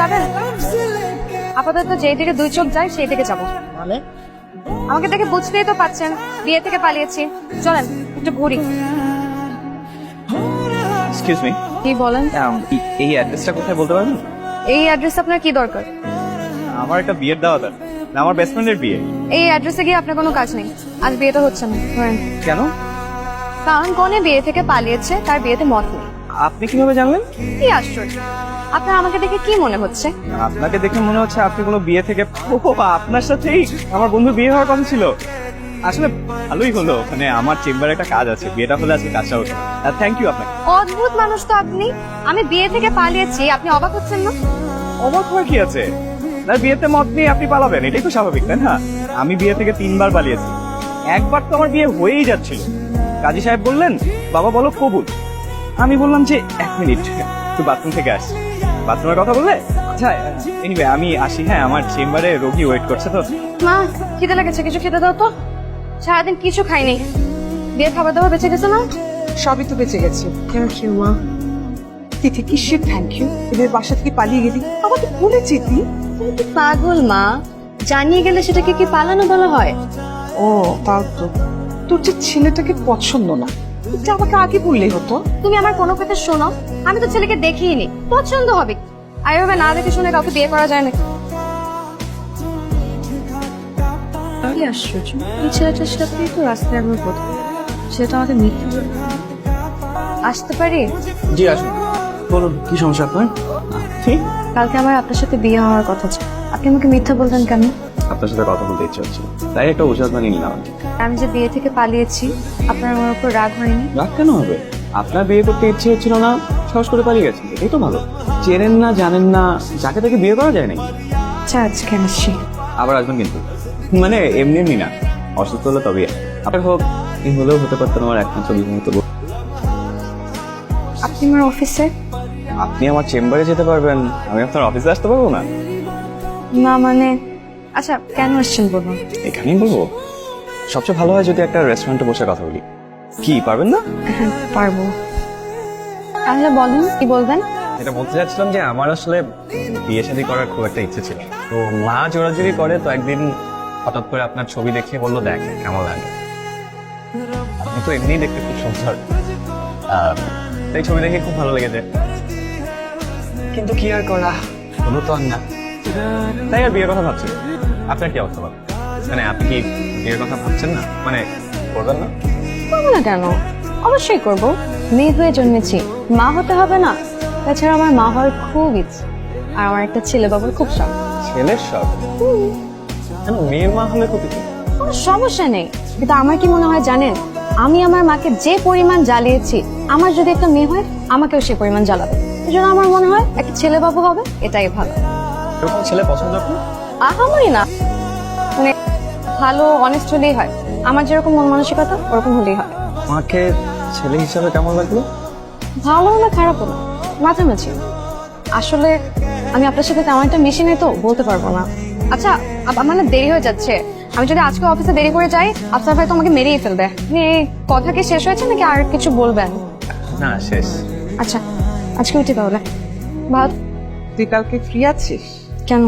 যাবেন আপাতত যেই দিকে দুই চোখ যায় সেই দিকে যাব। মানে? আমাকে দেখে বুঝতেই তো পাচ্ছেন বিয়ে থেকে পালিয়েছি। চলেন একটু ঘুরি। এক্সকিউজ মি কি বলেন? এই অ্যাড্রেসটা কোথায় বলতে পারবেন? এই অ্যাড্রেস আপনার কি দরকার? আমার একটা বিয়ের দাওয়াত আছে না, আমার বেস্ট ফ্রেন্ডের বিয়ে। এই অ্যাড্রেসে গিয়ে আপনার কোনো কাজ নেই। আজ বিয়ে তো হচ্ছে না। কেন? কারণ কনে বিয়ে থেকে পালিয়েছে তার বিয়েতে মত নেই। আপনি কীভাবে জানলেন? কি আশ্চর্য। আপনার আমাকে দেখে কি মনে হচ্ছে? আপনাকে দেখে মনে হচ্ছে আপনি কোনো বিয়ে থেকে ও আপনার সাথেই আমার বন্ধু বিয়ে হওয়ার কথা ছিল। আসলে ভালোই হলো মানে আমার চেম্বারে একটা কাজ আছে বিয়েটা হলে আজকে কাজটা হতো থ্যাংক ইউ আপনাকে। অদ্ভুত মানুষ তো আপনি। আমি বিয়ে থেকে পালিয়েছি আপনি অবাক হচ্ছেন না? অবাক হওয়ার কি আছে? না বিয়েতে মত নিয়ে আপনি পালাবেন এটাই তো স্বাভাবিক তাই না? আমি বিয়ে থেকে তিনবার পালিয়েছি। একবার তো আমার বিয়ে হয়েই যাচ্ছিল। কাজী সাহেব বললেন বাবা বলো কবুল। আমি বললাম যে এক মিনিট। তুই বাথরুম থেকে আসি। বাথরুমের কথা বললে? আচ্ছা এনিওয়ে আমি আসি হ্যাঁ আমার চেম্বারে রোগী ওয়েট করছে তো। মা খিদে লেগেছে কিছু খেতে দাও তো। সারাদিন কিছু খাইনি। বিয়ে খাবার দাবার বেঁচে গেছে না সবই তো বেঁচে গেছে। থ্যাংক ইউ মা। তিথি কিসের থ্যাংক ইউ এদের বাসা থেকে পালিয়ে গেলি। আমাকে ভুলে যেতি তুমি পাগল মা। জানিয়ে গেলে সেটাকে কি পালানো বলা হয়? ও তাও তো। তোর যে ছেলেটাকে পছন্দ না। এটা আমাকে আগে বললেই হতো। তুমি আমার কোনো কথা শোনো। আমি তো ছেলেকে দেখিনি। পছন্দ হবে। আর এভাবে না দেখে শুনে কাউকে বিয়ে করা যায় না কি আশ্চর্য। এই ছেলেটার সাথেই তো রাস্তায় একবার প্রথম সেটা আমাকে মিথ্যে আসতে পারি? জি আসুন। বলুন কি সমস্যা আপনার? ঠিক। কালকে আমার আপনার সাথে বিয়ে হওয়ার কথা ছিল। আপনি আমাকে মিথ্যা বলতেন কেন? আপনার সাথে কথা বলতে ইচ্ছে হচ্ছে তাই একটা ওষুধ বানিয়ে নিলাম আমি। যে বিয়ে থেকে পালিয়েছি আপনার আমার উপর রাগ হয়নি? রাগ কেন হবে? আপনার বিয়ে করতে ইচ্ছে হচ্ছিল না সাহস করে পালিয়ে গেছেন এটাই তো ভালো। চেনেন না জানেন না যাকে তাকে বিয়ে করা যায় নাকি আচ্ছা আজকে আসি আবার আসবেন কিন্তু। মানে এমনি এমনি না। অসুস্থ হলে তবেই। আপনার হোক এই হলেও হতে পারতেন আমার একমাত্র বিবাহিত। আপনি আমার অফিসে? আপনি আমার চেম্বারে যেতে পারবেন। আমি আপনার অফিসে আসতে পারব না? না মানে আচ্ছা কেন আসছেন বলুন? এখানেই বলব। সবচেয়ে ভালো হয় যদি একটা রেস্টুরেন্টে বসে কথা বলি। কি পারবেন না? হ্যাঁ পারব। তাহলে বলুন কি বলবেন? এটা বলতে চাচ্ছিলাম যে আমার আসলে বিয়ে শাদী করার খুব একটা ইচ্ছে ছিল। তো মা জোরাজুরি করে তো একদিন হঠাৎ করে আপনার ছবি দেখিয়ে বলল দেখ কেমন লাগে? আপনি তো এমনিই দেখতে খুব সুন্দর। তাই ছবি দেখে খুব ভালো লেগেছে। কিন্তু কি আর করা? হলো তো আর না। তাই আর বিয়ের কথা ভাবছি আপনার কি অবস্থা বলেন? মানে আপনি কি বিয়ের কথা ভাবছেন না? মানে করবেন না? করব না কেন? অবশ্যই করব। মেয়ে হয়ে জন্মেছি। মা হতে হবে না। তাছাড়া আমার মা হওয়ার খুব ইচ্ছে। আর আমার একটা ছেলে বাবুর খুব শখ। ছেলের শখ? কেন? মেয়ের মা হলে কি? কোনো সমস্যা নেই। কিন্তু আমার কি মনে হয় জানেন? আমি আমার মাকে যে পরিমাণ জ্বালিয়েছি আমার যদি একটা মেয়ে হয় আমাকেও সে পরিমাণ জ্বালাবে। এই জন্য আমার মনে হয় একটা ছেলে বাবু হবে এটাই ভালো। ছেলে পছন্দ আপনার আহামরি না। মানে ভালো অনেস্ট হলেই হয়। আমার যেরকম মন মানসিকতা ওরকম হলেই হয়। মাকে ছেলে হিসাবে কেমন লাগল? ভালো না খারাপও না মাঝামাঝি। আসলে আমি আপনার সাথে তেমন একটা মিশি নাই তো বলতে পারব না। আচ্ছা আমার না দেরি হয়ে যাচ্ছে। আমি যদি আজকে অফিসে দেরি করে যাই আফসার ভাই তো আমাকে মেরেই ফেলবে। আপনি এই কথা কি শেষ হয়েছে নাকি আর কিছু বলবেন? না শেষ। আচ্ছা আজকে উঠি তাহলে। ভাত? তুই কালকে ফ্রি আছিস? কেন?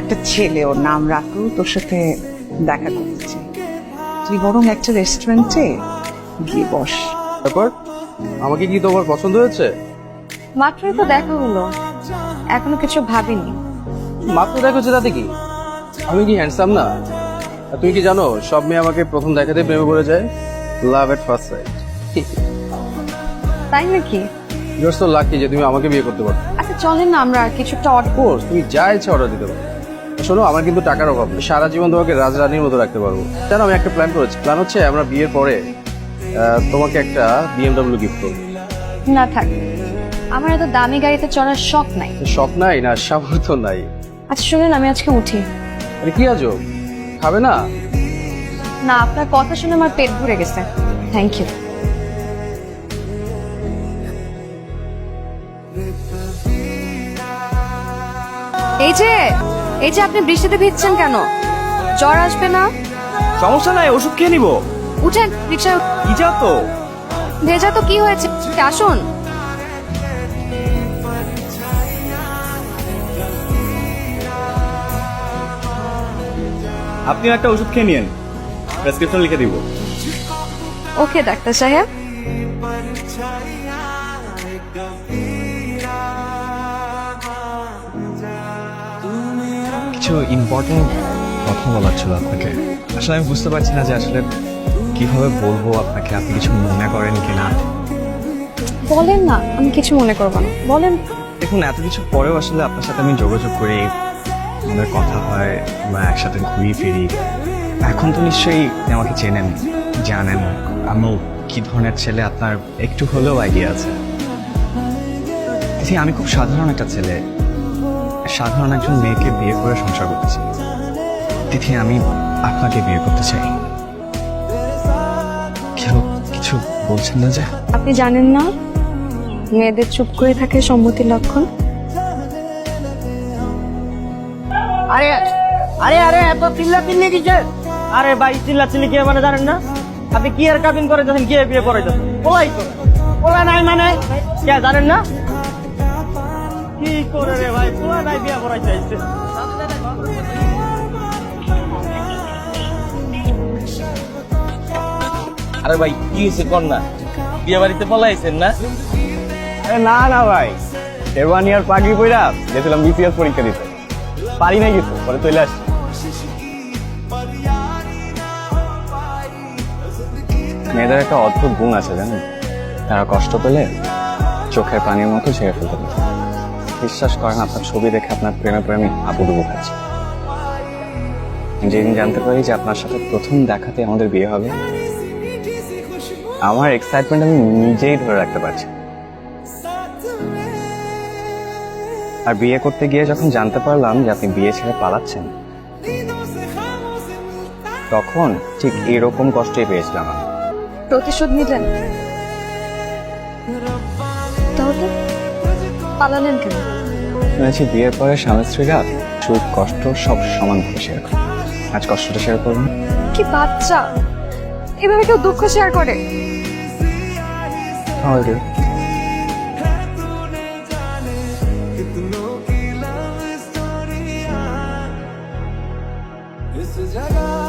একটা ছেলে ওর নাম রাখু তোর সাথে দেখা করতে চাই। তুই বরং একটা রেস্টুরেন্টে গিয়ে বস। তারপর? আমাকে কি তোমার পছন্দ হয়েছে? মাত্রই তো দেখা হলো। এখনও কিছু ভাবিনি। মাত্র দেখো যে তাতে কি? আমি কি হ্যান্ডসাম না? আর তুমি কি জানো সব মেয়ে আমাকে প্রথম দেখাতে প্রেমে পড়ে যায়? লাভ এট ফার্স্ট সাইট তাই নাকি? ইউর সো লাকি যে তুমি আমাকে বিয়ে করতে পারো। আচ্ছা চলেন না আমরা কিছু একটা অর্ডার কোর্স তুমি যা ইচ্ছা অর্ডার দিতে পারো। শোনো আমার কিন্তু টাকার অভাব নেই। সারা জীবন তোমাকে রাজরানীর মতো রাখতে পারব। জানো আমি একটা প্ল্যান করেছি। প্ল্যান হচ্ছে আমরা বিয়ের পরে আহ, তোমাকে একটা বিএমডব্লিউ গিফট করব। না থাক। আমার এত দামি গাড়িতে চড়ার শখ নাই। শখ নাই না সামর্থ্য নাই। আচ্ছা শুনুন আমি আজকে উঠি। আরে কি আজব? খাবে না? না আপনার কথা শুনে আমার পেট ভরে গেছে। থ্যাংক ইউ এই যে এই যে আপনি বৃষ্টিতে ভিজছেন কেন? জ্বর আসবে না? সমস্যা নাই ওষুধ খেয়ে নিব। উঠেন রিক্সা কি যা তো। ভেজা তো কি হয়েছে? আসুন। আপনি একটা ওষুধ খেয়ে নিন প্রেসক্রিপশন লিখে দিব। ওকে ডাক্তার সাহেব। কিছু ইম্পর্টেন্ট কথা বলার ছিল আপনাকে। আসলে আমি বুঝতে পারছি না যে আসলে কীভাবে বলব আপনাকে আপনি কিছু মনে করেন কি না বলেন না আমি কিছু মনে করব না। বলেন। দেখুন এত কিছু পরেও আসলে আপনার সাথে আমি যোগাযোগ করি আমাদের কথা হয় আমরা একসাথে ঘুরি ফিরি। এখন তো নিশ্চয়ই আমাকে চেনেন জানেন। আমি কি ধরনের ছেলে আপনার একটু হলেও আইডিয়া আছে। আমি খুব সাধারণ একটা ছেলে। সাধারণ একজন মেয়েকে বিয়ে করে সংসার করতেছি। তিথি আমি আপনাকে বিয়ে করতে চাই। কেউ কিছু বলছেন না যে? আপনি জানেন না? মেয়েদের চুপ করে থাকে সম্মতির লক্ষণ? আরে আরে আরে এত চিল্লা চিল্লি কিসের আরে ভাই চিল্লা চিল্লি কে মানে জানেন না? আপনি কি আর কাবিন করে যাচ্ছেন কে বিয়ে করে যাচ্ছেন ওলাই তো। ওলা নাই মানে? কে জানেন না? কি করে রে ভাই? ওলা নাই বিয়ে চাইছে আরে ভাই কি হয়েছে কন্যা বিয়ে বাড়িতে পলাইছেন না? না না ভাই। শেরওয়ানি আর পাগড়ি পইরা গেছিলাম বিসিএস পরীক্ষা দিতে। পারি নাই কিছু পরে চলে আসছি। মেয়েদের একটা অদ্ভুত গুণ আছে জানেন? তারা কষ্ট পেলে চোখের পানির মতো ছেড়ে ফেলতে পারে। বিশ্বাস করেন, আপনার ছবি দেখে আপনার প্রেমে প্রেমে আবুডুবু খাচ্ছে যেদিন জানতে পারি যে আপনার সাথে প্রথম দেখাতে আমাদের বিয়ে হবে, আমার এক্সাইটমেন্ট আমি নিজেই ধরে রাখতে পারছি। আর বিয়ে করতে গিয়ে যখন জানতে পারলাম যে আপনি বিয়ে ছেড়ে পালাচ্ছেন, তখন ঠিক এরকম কষ্টই পেয়েছিলাম আমি। প্রতিশোধ নিলেন। তাহলে? পালালেন কেন? শুনেছি বিয়ের পরে স্বামী স্ত্রীরা সুখ কষ্ট সব সমানভাবে শেয়ার করে। আজ কষ্টটা শেয়ার করবেন কি বাচ্চা। এভাবে কেউ দুঃখ শেয়ার করে? হ্যাঁ, তাহলে जगह